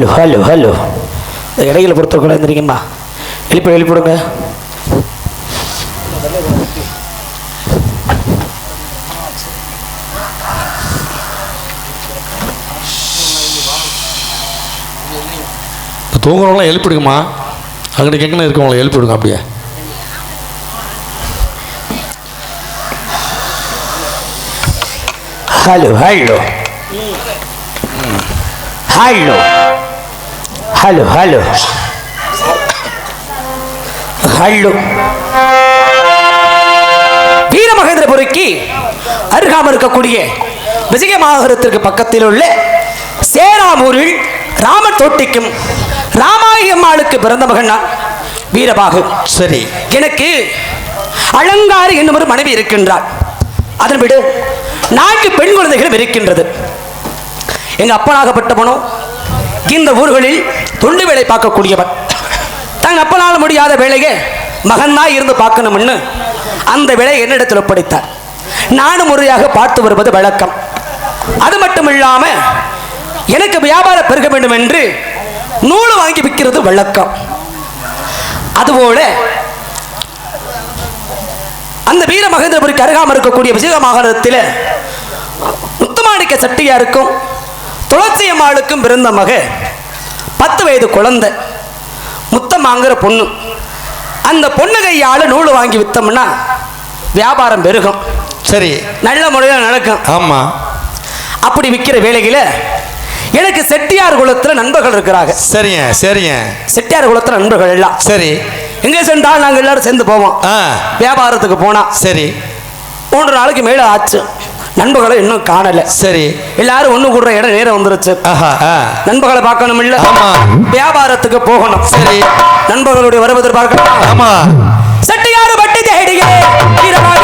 Hello hello hello. இடையில பொறுத்த கூட இருந்திருக்கீங்களா எழுப்பி எழுப்பிடுங்க தூங்குறவங்களாம் எழுப்பிடுங்கம்மா அங்கிட்டு எங்கே இருக்கவங்கள எழுப்பிடுங்க அப்படியே. Hello hello. Hello. Hello hello hello வீரமகேந்திரபுரிக்கு அருகாமல் இருக்கக்கூடிய விஜயமாகரத்திற்கு பக்கத்தில் உள்ள சேராமூரில் ராமன் தோட்டிக்கும் ராமாயம்மாளுக்கு பிறந்த மகன் நான் வீரபாகு சரி எனக்கு அலங்காரி என்னும் ஒரு மனைவி இருக்கின்றார் அதன் விட நான்கு பெண் குழந்தைகளும் இருக்கின்றது எங்க அப்பனாகப்பட்டவனோ இந்த ஊர்களில் தொண்டு வேலை பார்க்கக்கூடியவன். தன் அப்பனால் முடியாத வேலையை மகனா இருந்து பார்க்கணும்னு அந்த வேலையை என்னிடத்தில் ஒப்படைத்தார். நானும் முறையாக பார்த்து வருவது வழக்கம். அது மட்டும் இல்லாமல் எனக்கு வியாபாரம் பெருக வேண்டும் என்று நூல் வாங்கி விற்கிறது வழக்கம். அதுபோல அந்த வீர மகேந்திரபுரிக்கு அருகாமல் இருக்கக்கூடிய விஜய மாகாணத்தில் முத்துமாணிக்க சட்டியாருக்கும் துளசி அம்மாளுக்கும் பிறந்த மக பத்து வயது குழந்தை முத்தம்மாங்கிற பொண்ணு. அந்த பொண்ணு கையால் நூல் வாங்கி விற்றோம்னா வியாபாரம் பெருகும். சரி. நல்ல முறையில் நடக்கும். ஆமாம் அப்படி விற்கிற வேலையில் எனக்கு செட்டியார் குலத்தில் நண்பர்கள் இருக்கிறாங்க. சரிங்க சரிங்க. செட்டியார் குலத்தில் நண்பர்கள் எல்லாம். சரி. எங்கே சென்றால் நாங்கள் எல்லாரும் சேர்ந்து போவோம். வியாபாரத்துக்கு போனா. சரி. மூன்று நாளைக்கு மேலே ஆச்சு. நண்பர்களை இன்னும் காணல. சரி. எல்லாரும் ஒண்ணு கூடுற இடம் நேரம் வந்துருச்சு. நண்பர்களை பார்க்கணும் இல்ல. வியாபாரத்துக்கு போகணும். சரி. நண்பர்களுடைய வருவதை பார்க்கணும் ஆமா. சட்டியாரு பட்டி தேடியே வீரமாக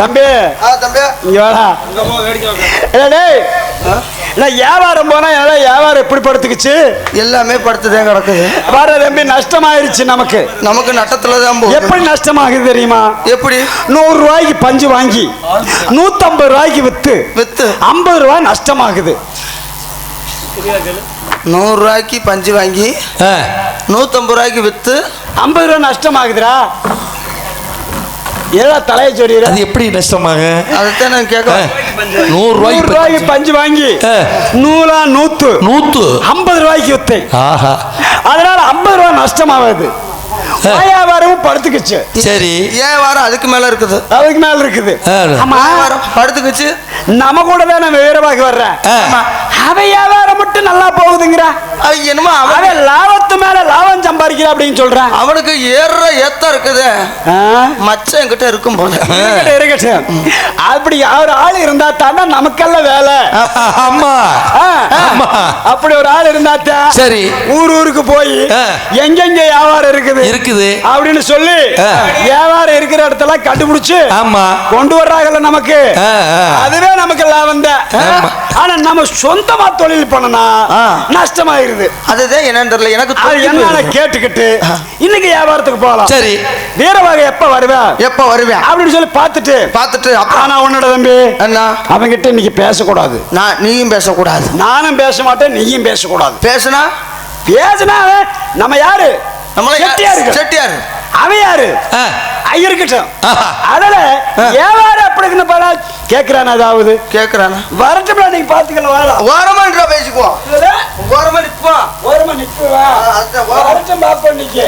தம்பி. வியாபாரம் போனா எல்லாம் வியாபாரம் எப்படி படுத்துக்குச்சு? எல்லாமே படுத்துதான் கிடக்குது. வர தம்பி நஷ்டமாயிருச்சு நமக்கு. நமக்கு நட்டத்துல தான் எப்படி நஷ்டமாகுது தெரியுமா? எப்படி? நூறு ரூபாய்க்கு பஞ்சு வாங்கி நூத்தம்பது ரூபாய்க்கு வித்து வித்து. ஐம்பது ரூபாய் நஷ்டமாகுது. நூறு ரூபாய்க்கு பஞ்சு வாங்கி ஆ, நூத்தம்பது ரூபாய்க்கு வித்து ஐம்பது ரூபாய் நஷ்டமாகுதுடா. ஏதா தலையை சொல்லிடுற அது எப்படி நஷ்டமாக? அதைத்தான் நான் கேட்க நூறு ரூபாய்க்கு பஞ்சு. வாங்கி. நூலா நூத்து. நூத்து. ஐம்பது ரூபாய்க்கு வித்து ஆஹா. அதனால ஐம்பது ரூபாய் நஷ்டமாகுது. வியாபாரமும் படுத்துக்குச்சு. சரி. வாரம் அதுக்கு மேல இருக்குது? அதுக்கு மேல இருக்குது. ஆமா. வியாபாரம் படுத்துக்குச்சு? நம்ம கூட தான் நான் வீரபாக்கு வர்றேன். அவன் வியாபாரம் மட்டும் நல்லா போகுதுங்கிறா. என்னமோ அவன் லாபத்து மேல லாபம் சம்பாதிக்கிறா அப்படின்னு சொல்றான். அவனுக்கு ஏறுற ஏத்தம் இருக்குது? மச்சம் என்கிட்ட இருக்கும் போல. இருக்கட்டும். அப்படி ஒரு ஆள் இருந்தா தானே நமக்கெல்லாம் வேலை. ஆமா. அப்படி ஒரு ஆள் இருந்தாத்தான் சரி. ஊர் ஊருக்கு போய். எங்கெங்க வியாபாரம் இருக்குது? இருக்குது. அப்படின்னு சொல்லி. வியாபாரம் இருக்கிற இடத்துல கண்டுபிடிச்சு ஆமா. கொண்டு வர்றாங்கல்ல நமக்கு. அதுவே நமக்கு லாபம் தான். ஆனா நம்ம சொந்தமா தொழில் பண்ணனா ஆ. நஷ்டமாயிருது அதுதான் என்னன்னு தெரியல. எனக்கு என்னன்னு. கேட்டுக்கிட்டு இன்னைக்கு வியாபாரத்துக்கு போகலாம் சரி. வீரவாக எப்ப வருவேன் எப்ப வருவேன் அப்படின்னு சொல்லி பார்த்துட்டு. பார்த்துட்டு ஆனா உன்னோட தம்பி என்ன? அவங்கிட்ட இன்னைக்கு பேசக்கூடாது. நான் நீயும் பேசக்கூடாது. நானும் பேச மாட்டேன் நீயும் பேசக்கூடாது. பேசுனா? பேசினா நம்ம யாரு? நம்மள செட்டியாருக்கு செட்டியார் அவன் யாரு? ஆஹா. அதனால வியாபாரம் எப்படின்னு பாடா கேட்கிறான் அதாவது கேக்குறானா வரட்டும்ல நீங்க பாத்துக்கலாம் ஓரமா நின்றா பேசிக்குவோம். ஓரமா ஓரமா. வரட்டும் இன்னைக்கு.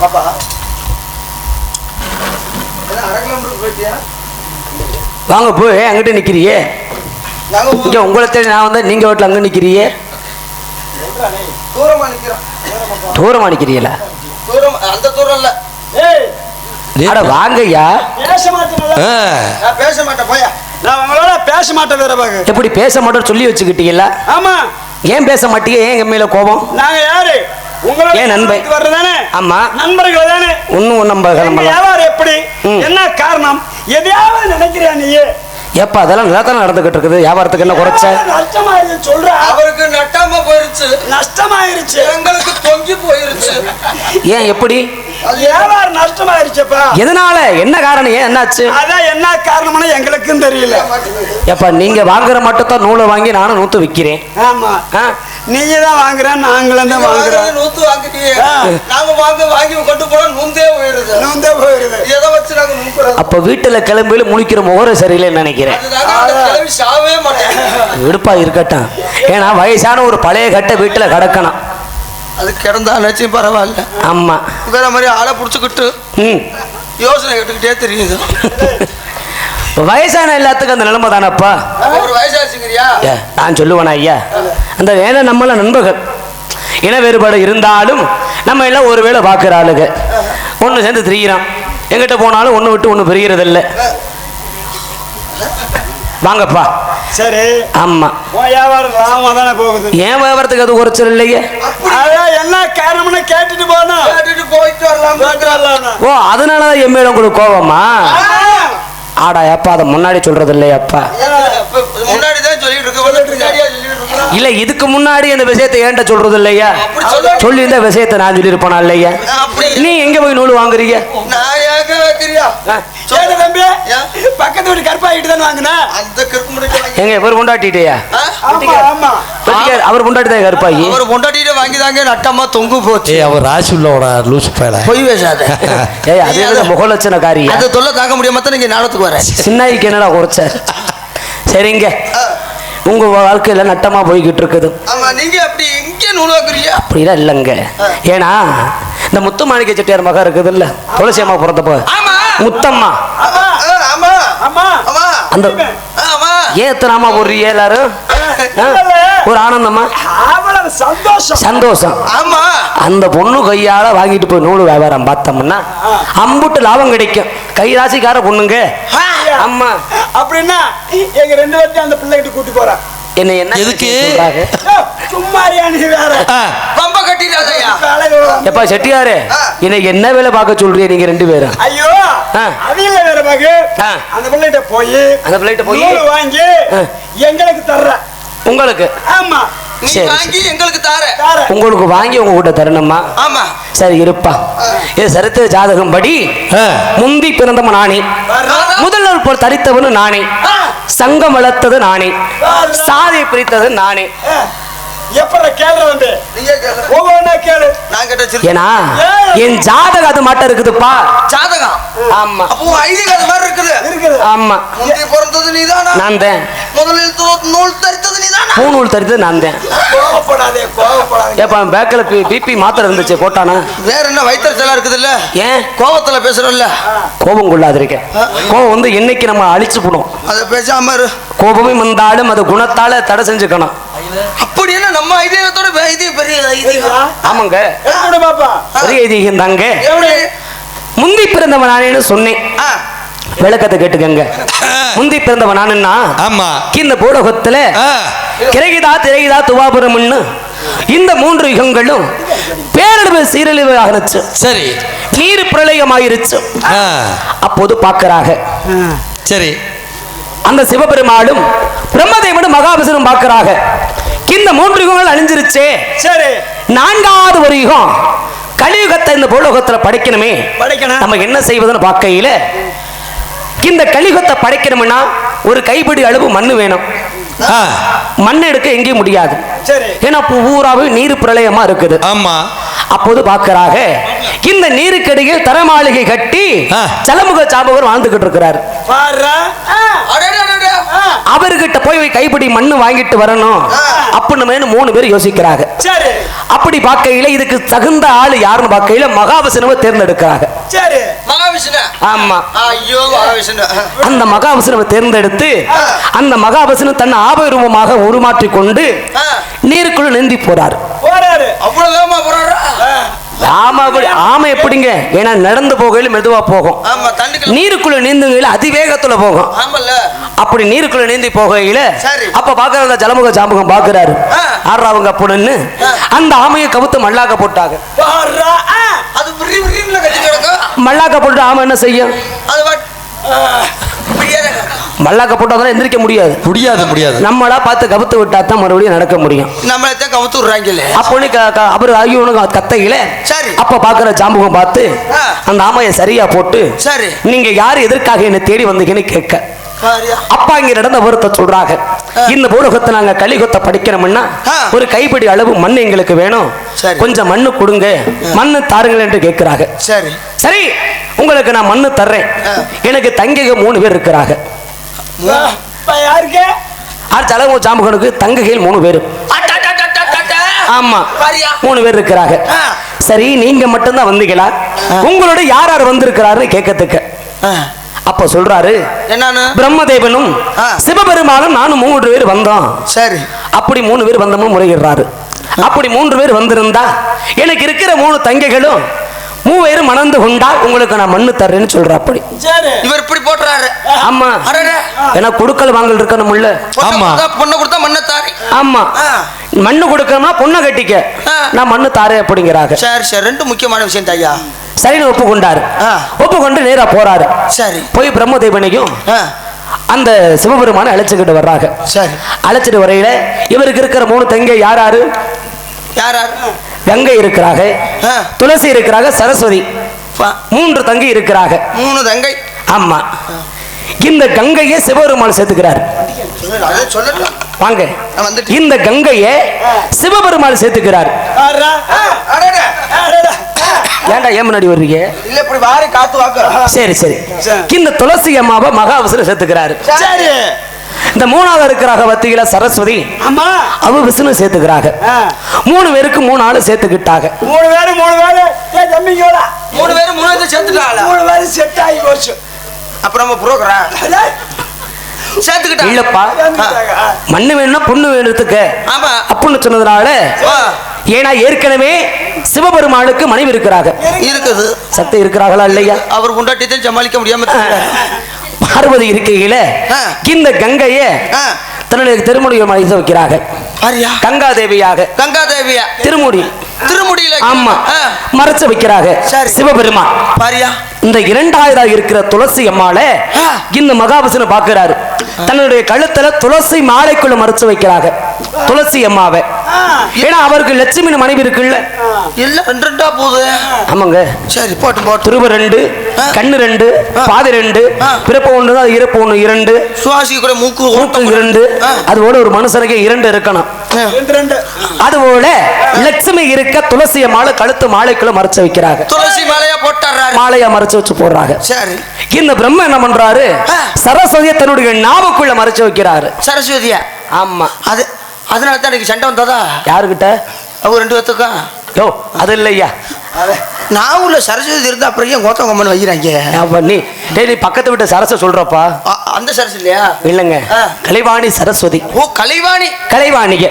பாப்பா. அரை கிலோமீட்டர் போயிட்டியா? வாங்க போய் அங்கிட்ட நிக்கிறியே. நாங்க இங்க உங்களை தேடி நான் வந்தா நீங்க வீட்டுல அங்க நிக்கிறியே. தூரமா நிக்கிறோம். தூரமா நிக்கிறீங்களா தூரம் அந்த தூரம் இல்ல. ஏய். அட வாங்கய்யா. பேச மாட்டேன் பேச மாட்டேன் போயா. நான் உங்களோட பேச மாட்டேன் வீரபாகு எப்படி பேச மாட்டோம் சொல்லி வச்சுக்கிட்டீங்களா ஆமா. ஏன் பேச மாட்டீங்க? ஏன் எங்க மேல கோபம்? நாங்க யாரு? ஏன் நண்பன்? வர்றதானே ஆமா. நண்பர்கள் தானே? ஒன்னும் நம்ம வியாபாரம் எப்படி. என்ன காரணம்? எதையாவது நினைக்கிறியா நீ? எப்ப அதெல்லாம் நல்லா தானே நடந்துகிட்டு இருக்குது? வியாபாரத்துக்கு என்ன குறைச்ச? நஷ்டமாயிருச்சு சொல்ற. அவருக்கு நட்டாம போயிருச்சு. நஷ்டமாயிருச்சு எங்களுக்கு தொங்கி போயிருச்சு. ஏன் எப்படி? வியாபாரம் நஷ்டமாயிருச்சப்பா. எதனால? என்ன காரணம்? ஏன் என்னாச்சு? அதான் என்ன காரணம்னு எங்களுக்கும் தெரியல. எப்ப நீங்க வாங்குற மட்டும் தான் நூலை வாங்கி நானும் நூத்து விக்கிறேன். ஆமா. ஆ? நீங்க தான் வாங்குறேன் நாங்களும் தான் வாங்குறோம். நூத்து வாங்கிட்டீங்க. ஆ. நாங்க வாங்க வாங்கி கொண்டு போனா நுந்தே போயிருது. நூந்தே போயிருது. எதை வச்சு நாங்க நுங்குறோம் அப்ப வீட்டுல கிளம்பில முழிக்கிற முகர சரியில்லைன்னு நினைக்கிறேன். விடுப்பா இருக்கட்டும். ஏன்னா வயசான ஒரு பழைய கட்ட வீட்டுல கிடக்கணும். அது கிடந்தா நினைச்சும் பரவாயில்ல. ஆமா. வேற மாதிரி ஆளை புடிச்சுக்கிட்டு ம். யோசனை கேட்டுக்கிட்டே தெரியுது. வயசான எல்லாத்துக்கும் அந்த நிலைமை தானப்பா? ஒரு வயசாச்சுங்கிறியா? நான் சொல்லுவேனா ஐயா? அந்த வேலை நம்மள நண்பர்கள். இன வேறுபாடு இருந்தாலும் நம்ம எல்லாம் ஒரு வேளை பார்க்குற ஆளுங்க. ஒன்று சேர்ந்து திரியிறான். எங்கிட்ட போனாலும் ஒன்று விட்டு ஒன்று பிரிகிறதில்ல வாங்கப்பா. சரி. ஆமா. வியாபாரம் லாபமா தானே போகுது? ஏன் வியாபாரத்துக்கு அது குறைச்சல் இல்லையே? என்ன காரணம்னு கேட்டுட்டு போனோம் கேட்டுட்டு போயிட்டு வரலாம் ஓ அதனால தான் என் மேல உங்களுக்கு கோவமா ஆடா அப்பா அதை முன்னாடி சொல்றது இல்லையாப்பா? முன்னாடி தான் சொல்லிட்டு இருக்க. இல்ல இதுக்கு முன்னாடி அந்த விஷயத்தை ஏன்ட்ட சொல்றது இல்லையா? சொல்ல இந்த விஷயத்தை நான் சொல்லியிருப்பேனா இல்லையா? நீ எங்க போய் நூல் வாங்குறீங்க? நான் வைக்கிறியா? தம்பி? பக்கத்து வீட்டு கருப்பாயிட்டு தானே வாங்கினா? அந்த முடிக்க எங்க இவர் கொண்டாட்டிட்டியா அவர் கொண்டாட்டி தான் கருப்பாயி அவர் பொண்டாட்டிட்டு வாங்கி தாங்க நட்டமா தொங்கு போச்சு. அவர் ராசி உள்ளவடா லூசு பயல. பொய் பேசாத. ஏய் அது என்ன முகலட்சணக்காரியா? அந்த தொல்லை தாங்க முடியாம தான் நீங்க நாளத்துக்கு வரேன் சின்னாய்க்கு என்னடா குறைச்ச? சரிங்க. உங்க வாழ்க்கையில நட்டமா போய்கிட்டு இருக்குது. ஆமா நீங்க அப்படி இங்க நூல் வைக்கிறீங்க அப்படிலாம் இல்லைங்க. ஏன்னா இந்த முத்துமாணிக்க செட்டியார் மகன் இருக்குது இல்ல துளசி அம்மா பிறந்தப்போ. முத்தம்மா. ஆமா ஆ, ஆமா. ஆமா ஆமா அந்த அம்மா. போடுறீங்க எல்லாரும்? ஆ? ஒரு ஆனந்தமா சந்தோஷம். சந்தோஷம். ஆமா. அந்த பொண்ணு கையால வாங்கிட்டு போய் நூல் வியாபாரம் பார்த்தோம்னா அம்புட்டு லாபம் கிடைக்கும். கை ராசிக்கார பொண்ணுங்க ஆமா அப்படின்னா எங்க ரெண்டு பேர்த்தையும் அந்த பிள்ளைகிட்ட கூட்டி போறேன். என்ன என்ன எதுக்கு? எப்பா செட்டியாரு இன்னைக்கு என்ன வேலை பார்க்க சொல்றீங்க நீங்க ரெண்டு பேரும்? ஐயோ ஆ. அது இல்ல வேற பாகு ஆ. அந்த பிள்ளைகிட்ட போய் அந்த பிள்ளைகிட்ட போய்? வாங்கி ஆ. எங்களுக்கு தர்ற உங்களுக்கு? ஆமா. சரி, வாங்கி எங்களுக்கு தார. தர. உங்களுக்கு வாங்கி உங்க கூட தரணுமா? ஆமா. சரி இருப்பா. இது சரித்திர ஜாதகம் படி. முந்தி பிறந்தவன் நானே. முதல் நாள் போல் தரித்தவனு நானே. சங்கம் வளர்த்தது நானே. சாதி பிரித்தது நானே. எப்பட கேள்ற வந்து? கேளு. ஒவ்வொன்னா கேளு. நான் கேட்ட ஏன்னா என் ஜாதகம் அது மாட்டம் இருக்குதுப்பா. ஜாதகம்? ஆமா. அப்போ ஐடி அது மாதிரி இருக்குது. இருக்குது. ஆமா. முந்தி பிறந்தது நீதானா? நான் தான். முதலில் தோ- நூல் தரித்தது நீதானா? பூநூல் தரித்தது நான் தான். கோவப்படாதே கோவப்படாதே. ஏப்பா பேக்கில் பிபி மாத்திரை இருந்துச்சு போட்டானா? வேற என்ன வயிற்றுச்சலா இருக்குதுல்ல? ஏன்? கோவத்துல பேசுறோம்ல. கோபம் கொள்ளாதிருக்க. கோபம் வந்து என்னைக்கு நம்ம அழிச்சு போடும் அதை பேசாம கோபமே வந்தாலும் அது குணத்தால தடை செஞ்சுக்கணும். அப்படி என்ன நம்ம ஐடியாத்தோட இது பெரிய ஐதீகம்? ஆமாங்க. பாப்பா? பெரிய ஐதீகம் தாங்க. முந்தி பிறந்தவன் நானேன்னு சொன்னேன் விளக்கத்தை கேட்டுக்கங்க. முந்தி பிறந்தவன் நானுன்னா ஆமா. இந்த பூலோகத்துல ஆ, கிரகிதா திரைகிதா துவாபுரம்னு இந்த மூன்று யுகங்களும் பேரழிவு சீரழிவு ஆகிருச்சு சரி. நீர் பிரளயமாயிருச்சு. ஆ, அப்போது பார்க்கறாக. சரி. அந்த சிவபெருமாளும் பிரம்மதேவனும் மகாவிஷ்ணுவும் பார்க்கறாக. இந்த மூன்று யுகங்கள் அழிஞ்சிருச்சே. சரி. நான்காவது ஒரு யுகம். கலியுகத்தை இந்த பூலோகத்துல படைக்கணுமே. படைக்கணும். நம்ம என்ன செய்வதுன்னு பார்க்கையில இந்த கலியுகத்தை படைக்கணும்னா ஒரு கைப்பிடி அளவு மண்ணு வேணும். மண் எடுக்க எங்கேயும் முடியாது. சரி. ஏன்னா பூராவே நீர் பிரளயமா இருக்குது. ஆமா. அப்போது பார்க்கறாக இந்த நீருக்கடியில் தரமாளிகை கட்டி ஆ. ஜலமுக சாபகர் வாழ்ந்துகிட்டு இருக்கிறார். அவர்கிட்ட போய் கைப்பிடி மண்ணு வாங்கிட்டு வரணும். அப்படின்னு மூணு பேர் யோசிக்கிறாங்க. சரி. அப்படி பார்க்கையில இதுக்கு தகுந்த ஆளு யாருன்னு பார்க்கையில மகாவிஷ்ணுவை தேர்ந்தெடுக்கிறாங்க. சரி. மகாவிஷ்ணு. ஆமா. ஐயோ மகாவிஷ்ணு. அந்த மகாவிஷ்ணுவை தேர்ந்தெடுத்து அந்த மகாவிஷ்ணு தன்னை ஆபரூபமாக உருமாற்றி கொண்டு நீருக்குள்ள நீந்தி போறாரா. ஆமா ஆமை எப்படிங்க? ஏன்னா நடந்து போகையில மெதுவா போகும். நீருக்குள்ள நீந்துகையில அதிவேகத்துல போகும். அப்படி நீருக்குள்ள நீந்தி போகையில. அப்ப பாக்குற ஜலமுக ஜாமுகம் பாக்குறாரு. ஆ. ஆடுறாவங்க அப்படின்னு ஆ. அந்த ஆமையை கவுத்து மல்லாக்க போட்டாங்க. மல்லாக்க போட்டு ஆமை என்ன செய்யும்? மல்லாக்க போட்டாதான் எந்திரிக்க முடியாது. முடியாது முடியாது. நம்மளா பார்த்து கவுத்து விட்டா தான் மறுபடியும் நடக்க முடியும். நம்மளை தான் கவுத்து விடுறாங்கல்ல. அப்போனே அவர் ஐயோனுக்கு கத்தையில? சரி. அப்ப பாக்குற ஜாம்புகம் பார்த்து. அந்த ஆமையை சரியா போட்டு சரி. நீங்க யாரு எதற்காக என்ன தேடி வந்தீங்கன்னு கேட்க. அப்பா இங்க நடந்த விவரத்தை சொல்றாங்க. இந்த பூலகத்தை நாங்க கலிகொத்த படிக்கிறோம்னா. ஒரு கைப்பிடி அளவு மண் எங்களுக்கு வேணும். சரி. கொஞ்சம் மண்ணு கொடுங்க. மண்ணு தாருங்கள் என்று கேட்கிறாங்க. சரி. சரி உங்களுக்கு நான் மண்ணு தர்றேன். எனக்கு தங்கைக மூணு பேர் இருக்கிறாங்க. யாருக்கு ஆர் ஜலமோ ஜாம்பகனுக்கு தங்கைகள் மூணு பேர். ஆமா மூணு பேர் இருக்கிறாங்க. சரி நீங்க மட்டும்தான் வந்தீங்களா? உங்களோட யார் யார் வந்திருக்கிறாருன்னு கேட்கறதுக்கு அப்ப சொல்றாரு என்னன்னு? பிரம்மதேவனும். சிவபெருமானும் நானும் மூன்று பேர் வந்தோம். சரி. அப்படி மூணு பேர் வந்தோம்னு முறையிடுறாரு. அப்படி மூன்று பேர் வந்திருந்தா எனக்கு இருக்கிற மூணு தங்கைகளும் மூவேரும் மணந்து கொண்டா உங்களுக்கு நான் மண்ணு தர்றேன்னு சொல்ற அப்படி. சரி. இவர் இப்படி போட்டுறாரு. ஆமா. ஏன்னா கொடுக்கல் வாங்கல் இருக்கணும்ல பொண்ணை ஆமா. பொண்ணை கொடுத்தா மண்ணை தாரி. ஆமா. ஆ. மண்ணு கொடுக்கணும்னா பொண்ணை கட்டிக்க. நான் மண்ணு தாரேன் அப்படிங்கிறாங்க. சரி சரி. ரெண்டு முக்கியமான விஷயம் தாய்யா சரின்னு ஒப்புக்கொண்டாரு. ஆ. ஒப்புக்கொண்டு நேரா போறாரு. சரி. போய் பிரம்மதேவனையும் ஆ, அந்த சிவபெருமானை அழைச்சுக்கிட்டு வர்றாங்க. சரி. அழைச்சிட்டு வரையில இவருக்கு இருக்கிற மூணு தங்கை யார் யாரு? யார் யார்? கங்கை இருக்கிறாங்க ஆ, துளசி இருக்கிறாங்க சரஸ்வதி. மூன்று தங்கை இருக்கிறாங்க மூணு தங்கை. ஆமா. இந்த கங்கையை சிவபெருமான் சேர்த்துக்கிறார். வாங்க. இந்த கங்கையை சிவபெருமான் சேர்த்துக்கிறார். ஏன்டா ஏன் முன்னாடி வர்றீங்க இல்ல இப்படி வாரி காத்து வாக்கு சரி சரி. இந்த துளசி அம்மாவை மகாவிஷ்ணு சேர்த்துக்கிறாரு. சரி. இந்த மூணாவது இருக்கிறாங்க வத்தியில சரஸ்வதி ஆமா. அவ விஷ்ணு சேர்த்துக்கிறாங்க. மூணு பேருக்கு மூணு ஆளு சேர்த்துக்கிட்டாங்க மூணு பேரு மூணு பேரு தம்பிங்களா மூணு பேரும் மூணு பேரும் சேர்த்துட்டாங்களா? மூணு பேரு செட் ஆகி போச்சு. அப்ப நம்ம புரோக்கரா சேர்த்துக்கிட்டா இல்லப்பா. மண்ணு வேணும்னா பொண்ணு வேணுத்துக்க ஆமா. அப்படின்னு சொன்னதுனால ஏன்னா ஏற்கனவே சிவபெருமானுக்கு மனைவி இருக்கிறாங்க இருக்குது. சக்தி இருக்கிறாங்களா இல்லையா? அவர் முண்டாட்டியத்தையும் சமாளிக்க முடியாம. பார்வதி இருக்கையில. இந்த கங்கைய தன்னுடைய திருமுடியை மறைத்து வைக்கிறாங்க பாரியா? கங்கா தேவியாக கங்கா தேவியா திருமுடி. திருமுடியில ஆமா. மறைச்சு வைக்கிறாங்க. சிவபெருமான். பாரியா? இந்த இரண்டாயிரம் இருக்கிற துளசி அம்மாள ஆ. இந்த மகாவிஷ்ணு பாக்குறாரு தன்னுடைய கழுத்துல துளசி மாலைக்குள்ள மறைச்சு வைக்கிறாங்க துளசி அம்மாவை. ஏன்னா அவருக்கு லட்சுமி மனைவி இருக்குல்ல. எல்லாம் ரெண்டு போகுது. ஆமாங்க. சரி போட்டு போட்டு துருவ ரெண்டு. கண்ணு ரெண்டு. பாதி ரெண்டு. பிறப்பு ஒன்று தான் இறப்பு ஒன்று இரண்டு. சுவாசிக்க கூட மூக்கு மூக்கு இரண்டு. அதுபோல ஒரு மனுஷனுக்கு இரண்டு இருக்கணும். ரெண்டு ரெண்டு. அதுபோல லட்சுமி இருக்க துளசிய மாலை கழுத்து மாலைக்குள்ள மறைச்சு வைக்கிறாங்க. துளசி மாலையா போட்டுறாரு மாலையா மறைச்சு வச்சு போடுறாங்க. சரி. இந்த பிரம்ம என்ன பண்றாரு. சரஸ்வதியை தன்னுடைய நாவுக்குள்ள மறைச்சு வைக்கிறாரு. சரஸ்வதியா? ஆமா. அது அதனால தான் எனக்கு சண்டை வந்ததா? யாருகிட்ட அவங்க ரெண்டு பேத்துக்கும் யோ அது இல்லையா நான் உள்ள சரஸ்வதி இருந்தா அப்புறம் ஏன் கோத்தம் கம்மன் வைக்கிறாங்க? நீ டேய் நீ பக்கத்து வீட்டு சரச சொல்றப்பா. அந்த சரஸ் இல்லையா? இல்லைங்க. கலைவாணி சரஸ்வதி. ஓ கலைவாணி? கலைவாணிக.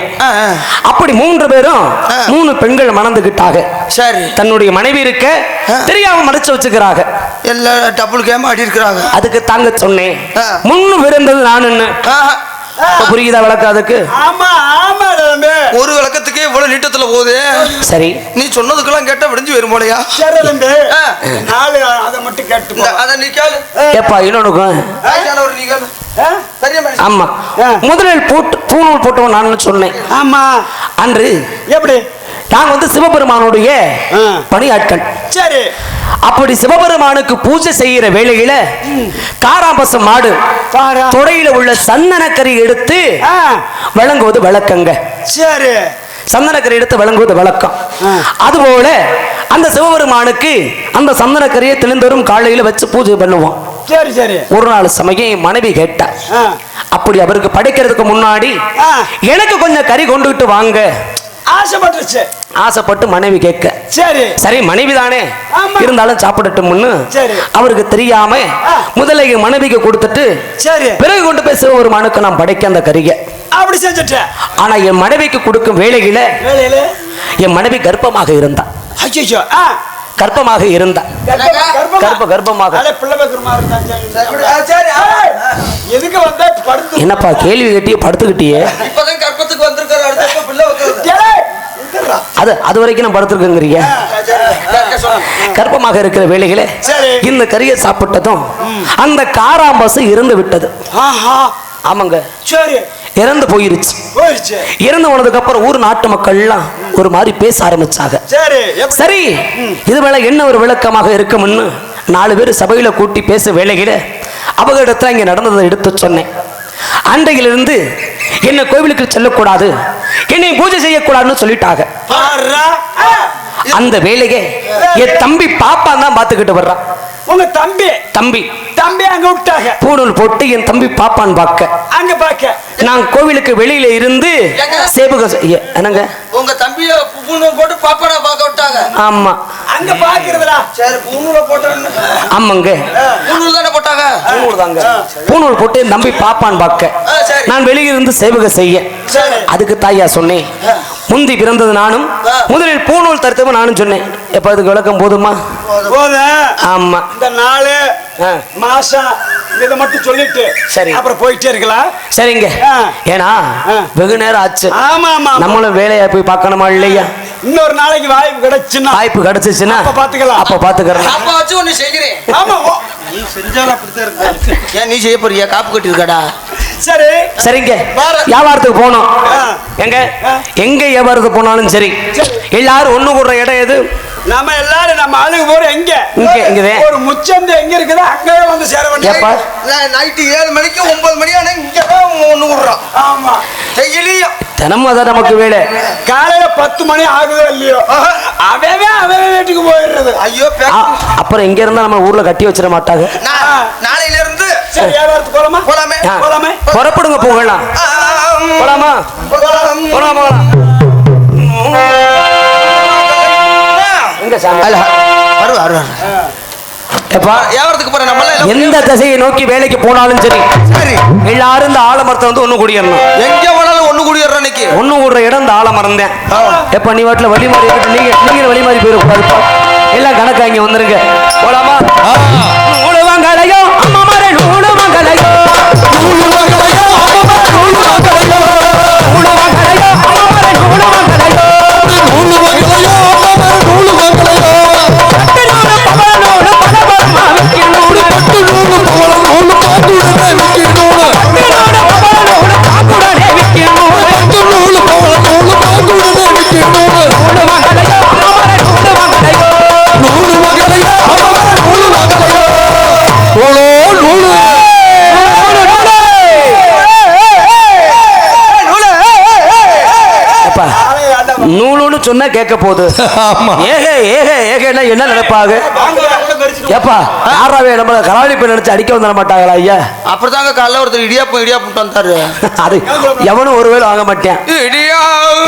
அப்படி மூன்று பேரும். மூணு பெண்கள் மணந்துகிட்டாக. சரி. தன்னுடைய மனைவி இருக்க. தெரியாம மறைச்சு வச்சுக்கிறாங்க எல்லா டபுள் கேம் ஆடி இருக்கிறாங்க அதுக்கு தாங்க சொன்னேன். ஆ. முன்னு பிறந்தது நானுன்னு புரியுதா விளக்கம் அதுக்கு? ஆமா ஆமா தம்பி ஒரு விளக்கத்துக்கே இவ்வளவு நீட்டத்துல போகுது. சரி. நீ சொன்னதுக்கெல்லாம் கேட்டா விடிஞ்சு வரும் போலயா. நாலு அதை மட்டும் கேட்டு அத நீ கேளு. ஏப்பா மனுஷன்? ஆமா. ஆ. முதலில் போட்டு பூணூல் போட்டவன் நான் சொன்னேன். ஆமா. அன்று எப்படி? நான் வந்து சிவபெருமானுடைய. பணியாட்கள் சரி. அப்படி சிவபெருமானுக்கு பூஜை செய்யற வேளையில காராம்பசம் மாடு. தொடையில உள்ள சந்தனக்கறி எடுத்து வழங்குவது வழக்கங்க. சரி. சந்தனக்கறி எடுத்து வழங்குவது வழக்கம். அதுபோல அந்த சிவபெருமானுக்கு அந்த சந்தனக்கரியை தினந்தோறும் காலையில வச்சு பூஜை பண்ணுவோம். சரி சரி. ஒரு நாள் சமயம் மனைவி கேட்டா அப்படி அவருக்கு படைக்கிறதுக்கு முன்னாடி. எனக்கு கொஞ்சம் கறி கொண்டுகிட்டு வாங்க. ஆசைப்பட்டுருச்சு. ஆசைப்பட்டு மனைவி கேட்க. சரி. சரி மனைவி தானே. இருந்தாலும் சாப்பிடட்டும்னு சரி. அவருக்கு தெரியாம என் மனைவிக்கு கொடுத்துட்டு சரி. பிறகு கொண்டு போய் சிவபெருமானுக்கு நான் படைக்க அந்த கறியை அப்படி செஞ்சுட்டேன் ஆனா என் மனைவிக்கு கொடுக்கும் வேலையில என் மனைவி கர்ப்பமாக இருந்தா. ஐயோ ஆ. கர்ப்பமாக இருந்தா. கர்ப்பமா? கர்ப்ப கர்ப்பமாக. இருந்தா என்னப்பா கேள்வி கட்டி படுத்துக்கிட்டியே. அது அது வரைக்கும் நான் படுத்துருக்கேங்கிறீங்க. கர்ப்பமாக இருக்கிற வேளையில சரி. இந்த கறியை சாப்பிட்டதும் அந்த காராம்பசு இறந்து விட்டது. ஆஹா. ஆமாங்க. சரி. இறந்து போயிருச்சு. இறந்து போனதுக்கு அப்புறம் ஊர் நாட்டு மக்கள் எல்லாம் ஒரு மாதிரி பேச ஆரம்பிச்சாங்க. சரி இது வேலை என்ன ஒரு விளக்கமாக இருக்கும்னு நாலு பேர் சபையில கூட்டி பேச வேலையில அவகளிடத்துல இங்க நடந்ததை எடுத்து சொன்னேன். அன்றையிலிருந்து என்ன கோவிலுக்கு செல்லக்கூடாது என்னை பூஜை செய்யக்கூடாதுன்னு சொல்லிட்டாங்க. அந்த வேலையை என் தம்பி பாப்பா தான் பார்த்துக்கிட்டு வர்றான். உங்க தம்பி? தம்பி. தம்பி அங்க விட்டாங்க. பூணூல் போட்டு என் தம்பி பாப்பான் பார்க்க. அங்க பாக்க நான் கோவிலுக்கு வெளியில இருந்து சேவகம் செய்ய என்னங்க? உங்க தம்பிய போட்டு பாப்பாடா பார்க்க விட்டாங்க. ஆமா. அங்க பாக்குறதுடா. சரி பூணூல போட்டோன்னு ஆமாங்க. பூணூல் தானே போட்டாங்க? பூணூல் தாங்க. பூணூல் போட்டு என் தம்பி பாப்பான் பார்க்க. நான் வெளியிருந்து சேவகம் செய்ய. சரி. அதுக்கு தாயா சொன்னேன். முந்தி பிறந்தது நானும். முதலில் பூணூல் தருத்தவன் நானும் சொன்னேன். எப்ப அதுக்கு விளக்கம் போதுமா? போதும். ஆமா. இந்த நாலு ஆ. மாசம் இதை மட்டும் சொல்லிட்டு சரி. அப்புறம் போயிட்டே இருக்கலாம் சரிங்க. ஆ. ஏன்னா ஆ. வெகு நேரம் ஆச்சு. ஆமா ஆமா. நம்மளும் வேலையா போய் பார்க்கணுமா இல்லையா? இன்னொரு நாளைக்கு வாய்ப்பு கிடைச்சுன்னா வாய்ப்பு கிடைச்சிச்சுன்னா அப்ப பாத்துக்கலாம். அப்ப பாத்துக்கிறேன் அப்ப வச்சு ஒண்ணு செய்கிறேன். ஆமா நீ செஞ்சாலும் அப்படித்தான் இருக்கு. ஏன் நீ செய்ய போறியா? காப்பு கட்டி இருக்காடா சரி. சரிங்க. வியாபாரத்துக்கு போனோம். ஆ. எங்க. எங்க வியாபாரத்துக்கு போனாலும் சரி. எல்லாரும் ஒண்ணு கூடுற இடம் எது? நம்ம எல்லாரும் நம்ம ஆளுங்க போற எங்க. ஒரு முச்சந்து எங்க இருக்குதோ அங்கேயே வந்து சேர? வேண்டிய நைட்டு ஏழு மணிக்கு ஒன்பது மணி ஆனா இங்கதான் ஒண்ணு விடுறான் ஆமா. டெய்லியும். தினமும் அதான் நமக்கு வேலை. காலையில பத்து மணி ஆகுதோ இல்லையோ? அவவே அவவே வீட்டுக்கு போயிடுறது. ஐயோ அப்புறம் இங்க இருந்தா நம்ம ஊர்ல கட்டி வச்சிட மாட்டாங்க. நாளையில இருந்து போலாமா? போலாமே. போலாமே. புறப்படுங்க போகலாம். போலாமா? போலாம். போலாம் போகலாம் எந்த திசையை நோக்கி வேலைக்கு போனாலும் சரி சரி. எல்லாரும் இந்த ஆலமரத்தை வந்து ஒண்ணு கூடிடணும் எங்க போனாலும் ஒண்ணு கூடிடுறோம் இன்னைக்கு. ஒண்ணு கூடுற இடம் இந்த ஆலமரம் தான் எப்ப நீ வாட்டில் வழி மாறி நீங்க நீங்க வழி மாறி போயிருக்கூடாதுப்பா எல்லாம் கணக்கா இங்க வந்துருங்க. போலாமா? சொன்னா கேட்க போகுது. ஆமா. ஏக ஏக ஏகன்னா என்ன நினைப்பாங்க ஏப்பா யாராவே நம்ம கலாவளி பெண் நினைச்சு அடிக்க வந்துட மாட்டாங்களா ஐயா? அப்படிதாங்க காலைல ஒருத்தர் இடியாப்பம் இடியாப்பம் வந்தாரு. அது எவனும் ஒருவேளை வாங்க மாட்டேன்.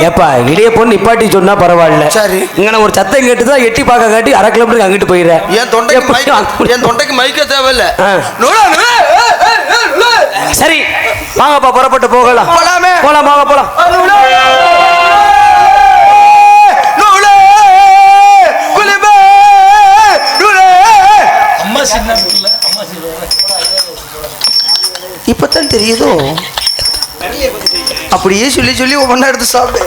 ஏப்பா இடைய பொண்ணு நிப்பாட்டி சொன்னா பரவாயில்ல. சரி. இங்கன ஒரு சத்தம் கேட்டு தான் எட்டி பார்க்க காட்டி அரை கிலோமீட்டருக்கு அங்கிட்டு போயிடுறேன் என் தொண்டைக்கு என் தொண்டைக்கு மைக்க தேவையில்ல. சரி வாங்கப்பா புறப்பட்டு போகலாம். போலாமே. போலாம் வாங்க போலாம். இப்பதான் தெரியுதோ? அப்படியே சொல்லி சொல்லி ஒவ்வொன்றா எடுத்து சாப்பிடு.